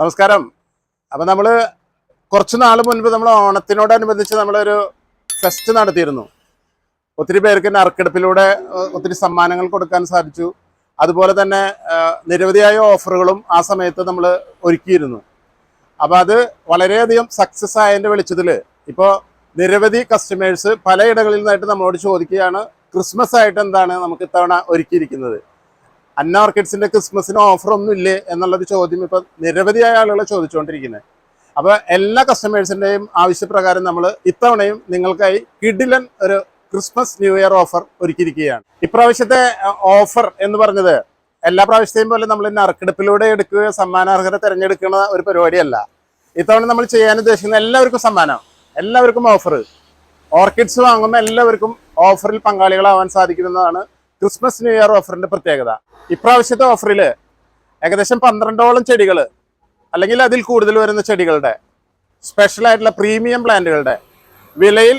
നമസ്കാരം. അപ്പം നമ്മൾ കുറച്ച് നാൾ മുൻപ് നമ്മൾ ഓണത്തിനോടനുബന്ധിച്ച് നമ്മളൊരു ഫെസ്റ്റ് നടത്തിയിരുന്നു. ഒത്തിരി പേർക്ക് നറുക്കെടുപ്പിലൂടെ ഒത്തിരി സമ്മാനങ്ങൾ കൊടുക്കാൻ സാധിച്ചു. അതുപോലെ തന്നെ നിരവധിയായ ഓഫറുകളും ആ സമയത്ത് നമ്മൾ ഒരുക്കിയിരുന്നു. അപ്പോൾ അത് വളരെയധികം സക്സസ് ആയതിന്റെ വെളിച്ചത്തിൽ ഇപ്പോൾ നിരവധി കസ്റ്റമേഴ്സ് പലയിടങ്ങളിൽ നിന്നായിട്ട് നമ്മളോട് ചോദിക്കുകയാണ് ക്രിസ്മസ് ആയിട്ട് എന്താണ് നമുക്ക് ഇത്തവണ ഒരുക്കിയിരിക്കുന്നത്? അന്ന ഓർക്കിഡ്സിന്റെ ക്രിസ്മസിന് ഓഫർ ഒന്നും ഇല്ലേ എന്നുള്ളൊരു ചോദ്യം ഇപ്പൊ നിരവധിയായ ആളുകൾ ചോദിച്ചുകൊണ്ടിരിക്കുന്നത് അപ്പൊ എല്ലാ കസ്റ്റമേഴ്സിന്റെയും ആവശ്യപ്രകാരം നമ്മൾ ഇത്തവണയും നിങ്ങൾക്കായി കിഡിലൻ ഒരു ക്രിസ്മസ് ന്യൂ ഇയർ ഓഫർ ഒരുക്കിയിരിക്കുകയാണ്. ഇപ്രാവശ്യത്തെ ഓഫർ എന്ന് പറഞ്ഞത് എല്ലാ പ്രാവശ്യത്തെയും പോലെ നമ്മൾ നറുക്കെടുപ്പിലൂടെ എടുക്കുക സമ്മാനാർഹത തിരഞ്ഞെടുക്കുന്ന ഒരു പരിപാടിയല്ല. ഇത്തവണ നമ്മൾ ചെയ്യാൻ ഉദ്ദേശിക്കുന്ന എല്ലാവർക്കും സമ്മാനം എല്ലാവർക്കും ഓഫർ ഓർക്കിഡ്സ് വാങ്ങുന്ന എല്ലാവർക്കും ഓഫറിൽ പങ്കാളികളാവാൻ സാധിക്കുന്നതാണ് ക്രിസ്മസ് ന്യൂ ഇയർ ഓഫറിന്റെ പ്രത്യേകത. ഇപ്രാവശ്യത്തെ ഓഫറിൽ ഏകദേശം പന്ത്രണ്ടോളം ചെടികൾ അല്ലെങ്കിൽ അതിൽ കൂടുതൽ വരുന്ന ചെടികളുടെ സ്പെഷ്യൽ ആയിട്ടുള്ള പ്രീമിയം പ്ലാന്റുകളുടെ വിലയിൽ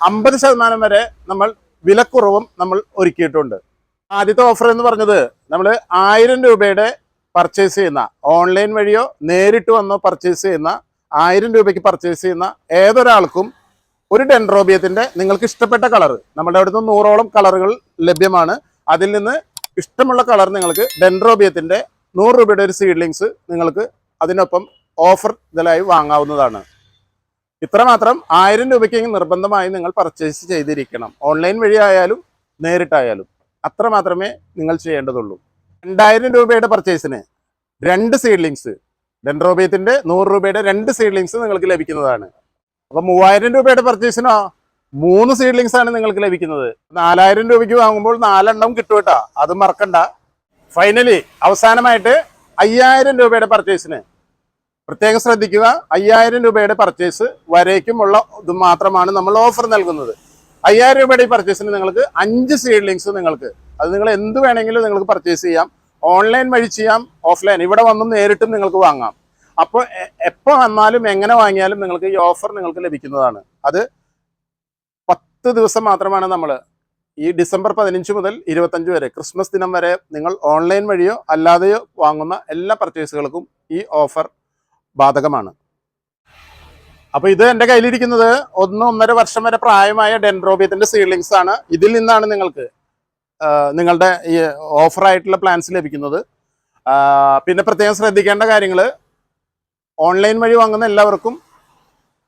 അമ്പത് ശതമാനം വരെ നമ്മൾ വിലക്കുറവും നമ്മൾ ഒരുക്കിയിട്ടുണ്ട്. ആദ്യത്തെ ഓഫർ എന്ന് പറഞ്ഞത് നമ്മൾ ആയിരം രൂപയുടെ പർച്ചേസ് ചെയ്യുന്ന ഓൺലൈൻ വഴിയോ നേരിട്ട് വന്നോ പർച്ചേസ് ചെയ്യുന്ന ആയിരം രൂപയ്ക്ക് പർച്ചേസ് ചെയ്യുന്ന ഏതൊരാൾക്കും ഒരു ഡെൻഡ്രോബിയത്തിന്റെ നിങ്ങൾക്ക് ഇഷ്ടപ്പെട്ട കളർ നമ്മുടെ അവിടുന്ന് നൂറോളം കളറുകൾ ലഭ്യമാണ്. അതിൽ നിന്ന് ഇഷ്ടമുള്ള കളർ നിങ്ങൾക്ക് ഡെൻഡ്രോബിയത്തിന്റെ നൂറ് രൂപയുടെ ഒരു സീഡ്ലിങ്സ് നിങ്ങൾക്ക് അതിനൊപ്പം ഓഫർ ഇതിലായി വാങ്ങാവുന്നതാണ്. ഇത്രമാത്രം ആയിരം രൂപയ്ക്ക് നിർബന്ധമായി നിങ്ങൾ പർച്ചേസ് ചെയ്തിരിക്കണം. ഓൺലൈൻ വഴി ആയാലും നേരിട്ടായാലും. അത്ര മാത്രമേ നിങ്ങൾ ചെയ്യേണ്ടതുള്ളൂ. രണ്ടായിരം രൂപയുടെ പർച്ചേസിന് രണ്ട് സീഡ്ലിങ്സ് ഡെൻഡ്രോബിയത്തിന്റെ നൂറ് രൂപയുടെ രണ്ട് സീഡ്ലിങ്സ് നിങ്ങൾക്ക് ലഭിക്കുന്നതാണ്. അപ്പൊ മൂവായിരം രൂപയുടെ പർച്ചേസിനോ മൂന്ന് സീഡ്ലിങ്സ് ആണ് നിങ്ങൾക്ക് ലഭിക്കുന്നത്. നാലായിരം രൂപയ്ക്ക് വാങ്ങുമ്പോൾ നാലെണ്ണം കിട്ടും കേട്ടോ. അത് മറക്കണ്ട. ഫൈനലി അവസാനമായിട്ട് അയ്യായിരം രൂപയുടെ പർച്ചേസിന് പ്രത്യേകം ശ്രദ്ധിക്കുക അയ്യായിരം രൂപയുടെ പർച്ചേസ് വരേക്കുമുള്ള ഇത് മാത്രമാണ് നമ്മൾ ഓഫർ നൽകുന്നത്. അയ്യായിരം രൂപയുടെ ഈ പർച്ചേസിന് നിങ്ങൾക്ക് അഞ്ച് സീഡ്ലിങ്സ് നിങ്ങൾക്ക്. അത് നിങ്ങൾ എന്ത് വേണമെങ്കിലും നിങ്ങൾക്ക് പർച്ചേസ് ചെയ്യാം. ഓൺലൈൻ വഴി ചെയ്യാം ഓഫ്ലൈൻ ഇവിടെ വന്നും നേരിട്ടും നിങ്ങൾക്ക് വാങ്ങാം. അപ്പോൾ എപ്പോൾ വന്നാലും എങ്ങനെ വാങ്ങിയാലും നിങ്ങൾക്ക് ഈ ഓഫർ നിങ്ങൾക്ക് ലഭിക്കുന്നതാണ്. അത് പത്ത് ദിവസം മാത്രമാണ് നമ്മൾ ഈ ഡിസംബർ പതിനഞ്ച് മുതൽ ഇരുപത്തഞ്ച് വരെ ക്രിസ്മസ് ദിനം വരെ നിങ്ങൾ ഓൺലൈൻ വഴിയോ അല്ലാതെയോ വാങ്ങുന്ന എല്ലാ പർച്ചേസുകൾക്കും ഈ ഓഫർ ബാധകമാണ്. അപ്പോൾ ഇത് എന്റെ കയ്യിലിരിക്കുന്നത് ഒന്ന് ഒന്നര വർഷം വരെ പ്രായമായ ഡെൻഡ്രോബിയത്തിന്റെ സീഡ്ലിങ്സ് ആണ്. ഇതിൽ നിന്നാണ് നിങ്ങൾക്ക് നിങ്ങളുടെ ഈ ഓഫറായിട്ടുള്ള പ്ലാൻസ് ലഭിക്കുന്നത്. പിന്നെ പ്രത്യേകം ശ്രദ്ധിക്കേണ്ട കാര്യങ്ങൾ ഓൺലൈൻ വഴി വാങ്ങുന്ന എല്ലാവർക്കും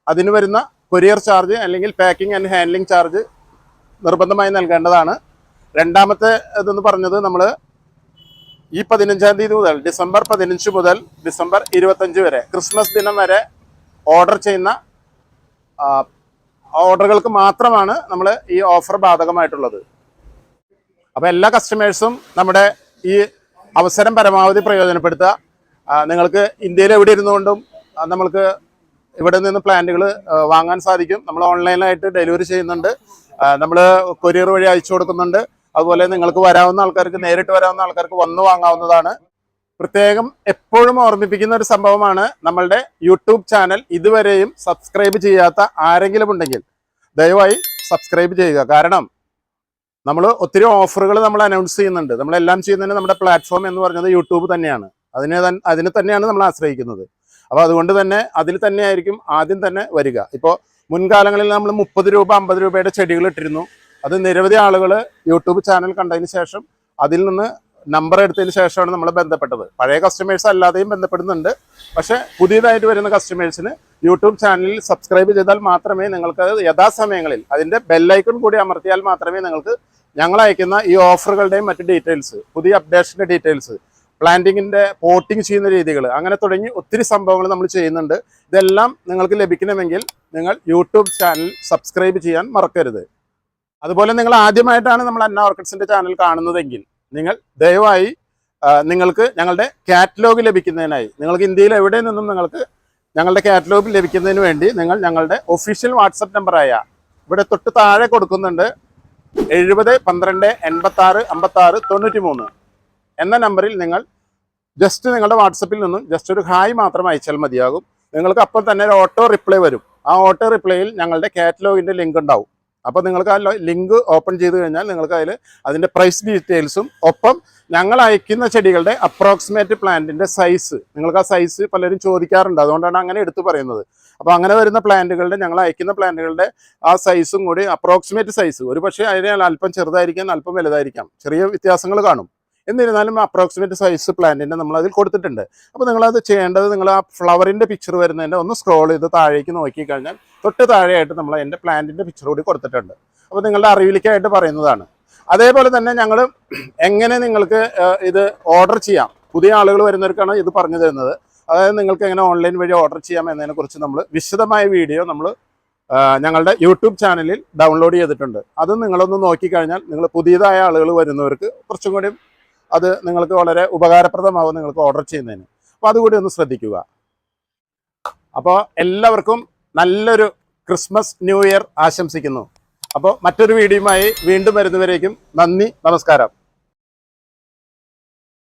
അതിന് വരുന്ന കൊറിയർ ചാർജ് അല്ലെങ്കിൽ പാക്കിംഗ് ആൻഡ് ഹാൻഡ്ലിംഗ് ചാർജ് നിർബന്ധമായി നൽകേണ്ടതാണ്. രണ്ടാമത്തെ ഇതെന്ന് പറഞ്ഞത് നമ്മൾ ഈ പതിനഞ്ചാം തീയതി മുതൽ ഡിസംബർ പതിനഞ്ച് മുതൽ ഡിസംബർ ഇരുപത്തഞ്ച് വരെ ക്രിസ്മസ് ദിനം വരെ ഓർഡർ ചെയ്യുന്ന ഓർഡറുകൾക്ക് മാത്രമാണ് നമ്മൾ ഈ ഓഫർ ബാധകമായിട്ടുള്ളത്. അപ്പോൾ എല്ലാ കസ്റ്റമേഴ്സും നമ്മുടെ ഈ അവസരം പരമാവധി പ്രയോജനപ്പെടുത്തുക. നിങ്ങൾക്ക് ഇന്ത്യയിൽ എവിടെ ഇരുന്നുകൊണ്ടും നമ്മൾക്ക് ഇവിടെ നിന്ന് പ്ലാന്റുകൾ വാങ്ങാൻ സാധിക്കും. നമ്മൾ ഓൺലൈനായിട്ട് ഡെലിവറി ചെയ്യുന്നുണ്ട്. നമ്മൾ കൊറിയർ വഴി അയച്ചു കൊടുക്കുന്നുണ്ട്. അതുപോലെ നിങ്ങൾക്ക് വരാവുന്ന ആൾക്കാർക്ക് നേരിട്ട് വരാവുന്ന ആൾക്കാർക്ക് വന്നു വാങ്ങാവുന്നതാണ്. പ്രത്യേകം എപ്പോഴും ഓർമ്മിപ്പിക്കുന്ന ഒരു സംഭവമാണ് നമ്മളുടെ യൂട്യൂബ് ചാനൽ ഇതുവരെയും സബ്സ്ക്രൈബ് ചെയ്യാത്ത ആരെങ്കിലും ഉണ്ടെങ്കിൽ ദയവായി സബ്സ്ക്രൈബ് ചെയ്യുക. കാരണം നമ്മൾ ഒത്തിരി ഓഫറുകൾ നമ്മൾ അനൗൺസ് ചെയ്യുന്നുണ്ട്. നമ്മളെല്ലാം ചെയ്യുന്നതിന് നമ്മുടെ പ്ലാറ്റ്ഫോം എന്ന് പറയുന്നത് യൂട്യൂബ് തന്നെയാണ്. അതിനെ അതിനെ തന്നെയാണ് നമ്മൾ ആശ്രയിക്കുന്നത്. അപ്പോൾ അതുകൊണ്ട് തന്നെ അതിൽ തന്നെയായിരിക്കും ആദ്യം തന്നെ വരിക. ഇപ്പോൾ മുൻകാലങ്ങളിൽ നമ്മൾ മുപ്പത് രൂപ അമ്പത് രൂപയുടെ ചെടികൾ ഇട്ടിരുന്നു. അത് നിരവധി ആളുകൾ യൂട്യൂബ് ചാനൽ കണ്ടതിന് ശേഷം അതിൽ നിന്ന് നമ്പർ എടുത്തതിന് ശേഷമാണ് നമ്മൾ ബന്ധപ്പെട്ടത്. പഴയ കസ്റ്റമേഴ്സ് അല്ലാതെയും ബന്ധപ്പെടുന്നുണ്ട്. പക്ഷേ പുതിയതായിട്ട് വരുന്ന കസ്റ്റമേഴ്സിന് യൂട്യൂബ് ചാനലിൽ സബ്സ്ക്രൈബ് ചെയ്താൽ മാത്രമേ നിങ്ങൾക്ക് യഥാസമയങ്ങളിൽ അതിന്റെ ബെല്ലൈക്കൺ കൂടി അമർത്തിയാൽ മാത്രമേ നിങ്ങൾക്ക് ഞങ്ങൾ അയക്കുന്ന ഈ ഓഫറുകളുടെയും മറ്റ് ഡീറ്റെയിൽസ് പുതിയ അപ്ഡേഷന്റെ ഡീറ്റെയിൽസ് പ്ലാന്റിങ്ങിന്റെ പോട്ടിങ് ചെയ്യുന്ന രീതികൾ അങ്ങനെ തുടങ്ങി ഒത്തിരി സംഭവങ്ങൾ നമ്മൾ ചെയ്യുന്നുണ്ട്. ഇതെല്ലാം നിങ്ങൾക്ക് ലഭിക്കണമെങ്കിൽ നിങ്ങൾ യൂട്യൂബ് ചാനൽ സബ്സ്ക്രൈബ് ചെയ്യാൻ മറക്കരുത്. അതുപോലെ നിങ്ങൾ ആദ്യമായിട്ടാണ് നമ്മൾ അന്ന ഓർക്കിഡ്സിന്റെ ചാനൽ കാണുന്നതെങ്കിൽ നിങ്ങൾ ദയവായി നിങ്ങൾക്ക് ഞങ്ങളുടെ കാറ്റലോഗ് ലഭിക്കുന്നതിനായി നിങ്ങൾക്ക് ഇന്ത്യയിൽ എവിടെ നിന്നും നിങ്ങൾക്ക് ഞങ്ങളുടെ കാറ്റലോഗ് ലഭിക്കുന്നതിന് വേണ്ടി നിങ്ങൾ ഞങ്ങളുടെ ഒഫീഷ്യൽ വാട്സപ്പ് നമ്പറായ ഇവിടെ തൊട്ട് താഴെ കൊടുക്കുന്നുണ്ട്. എഴുപത് പന്ത്രണ്ട് എൺപത്തി ആറ് അമ്പത്തി ആറ് തൊണ്ണൂറ്റി മൂന്ന് എന്ന നമ്പറിൽ നിങ്ങൾ ജസ്റ്റ് നിങ്ങളുടെ വാട്സപ്പിൽ നിന്നും ജസ്റ്റ് ഒരു ഹായ് മാത്രം അയച്ചാൽ മതിയാകും. നിങ്ങൾക്ക് അപ്പോൾ തന്നെ ഒരു ഓട്ടോ റിപ്ലൈ വരും. ആ ഓട്ടോ റിപ്ലൈയിൽ ഞങ്ങളുടെ കാറ്റലോഗിന്റെ ലിങ്ക് ഉണ്ടാവും. അപ്പോൾ നിങ്ങൾക്ക് ആ ലിങ്ക് ഓപ്പൺ ചെയ്ത് കഴിഞ്ഞാൽ നിങ്ങൾക്ക് അതിൽ അതിന്റെ പ്രൈസ് ഡീറ്റെയിൽസും ഒപ്പം ഞങ്ങൾ അയക്കുന്ന ചെടികളുടെ അപ്രോക്സിമേറ്റ് പ്ലാന്റിന്റെ സൈസ് നിങ്ങൾക്ക് ആ സൈസ് പലരും ചോദിക്കാറുണ്ട്. അതുകൊണ്ടാണ് അങ്ങനെ എടുത്തു പറയുന്നത്. അപ്പോൾ അങ്ങനെ വരുന്ന പ്ലാന്റുകളുടെ ഞങ്ങൾ അയക്കുന്ന പ്ലാന്റുകളുടെ ആ സൈസും കൂടി അപ്രോക്സിമേറ്റ് സൈസ് ഒരു പക്ഷേ അതിന് അല്പം ചെറുതായിരിക്കാം അല്പം വലുതായിരിക്കാം. ചെറിയ വ്യത്യാസങ്ങൾ കാണും. എന്നിരുന്നാലും അപ്രോക്സിമേറ്റ് സൈസ് പ്ലാന്റിന്റെ നമ്മൾ അതിൽ കൊടുത്തിട്ടുണ്ട്. അപ്പോൾ നിങ്ങളത് ചെയ്യേണ്ടത് നിങ്ങൾ ആ ഫ്ലവറിന്റെ പിക്ചർ വരുന്നതിന്റെ ഒന്ന് സ്ക്രോൾ ചെയ്ത് താഴേക്ക് നോക്കിക്കഴിഞ്ഞാൽ തൊട്ട് താഴെയായിട്ട് നമ്മൾ എന്റെ പ്ലാന്റിന്റെ പിക്ചർ കൂടി കൊടുത്തിട്ടുണ്ട്. അപ്പോൾ നിങ്ങളുടെ അറിവിലേക്കായിട്ട് പറയുന്നതാണ്. അതേപോലെ തന്നെ ഞങ്ങൾ എങ്ങനെ നിങ്ങൾക്ക് ഇത് ഓർഡർ ചെയ്യാം. പുതിയ ആളുകൾ വരുന്നവർക്കാണ് ഇത് പറഞ്ഞു തരുന്നത്. അതായത് നിങ്ങൾക്ക് എങ്ങനെ ഓൺലൈൻ വഴി ഓർഡർ ചെയ്യാം എന്നതിനെക്കുറിച്ച് നമ്മൾ വിശദമായ വീഡിയോ നമ്മൾ ഞങ്ങളുടെ യൂട്യൂബ് ചാനലിൽ ഡൗൺലോഡ് ചെയ്തിട്ടുണ്ട്. അത് നിങ്ങളൊന്ന് നോക്കിക്കഴിഞ്ഞാൽ നിങ്ങൾ പുതിയതായ ആളുകൾ വരുന്നവർക്ക് കുറച്ചും കൂടി അത് നിങ്ങൾക്ക് വളരെ ഉപകാരപ്രദമാകും നിങ്ങൾക്ക് ഓർഡർ ചെയ്യുന്നതിന്. അപ്പോൾ അതുകൂടി ഒന്ന് ശ്രദ്ധിക്കുക. അപ്പോൾ എല്ലാവർക്കും നല്ലൊരു ക്രിസ്മസ് ന്യൂ ഇയർ ആശംസിക്കുന്നു. അപ്പോൾ മറ്റൊരു വീഡിയോയുമായി വീണ്ടും വരുന്നവരേക്കും നന്ദി നമസ്കാരം.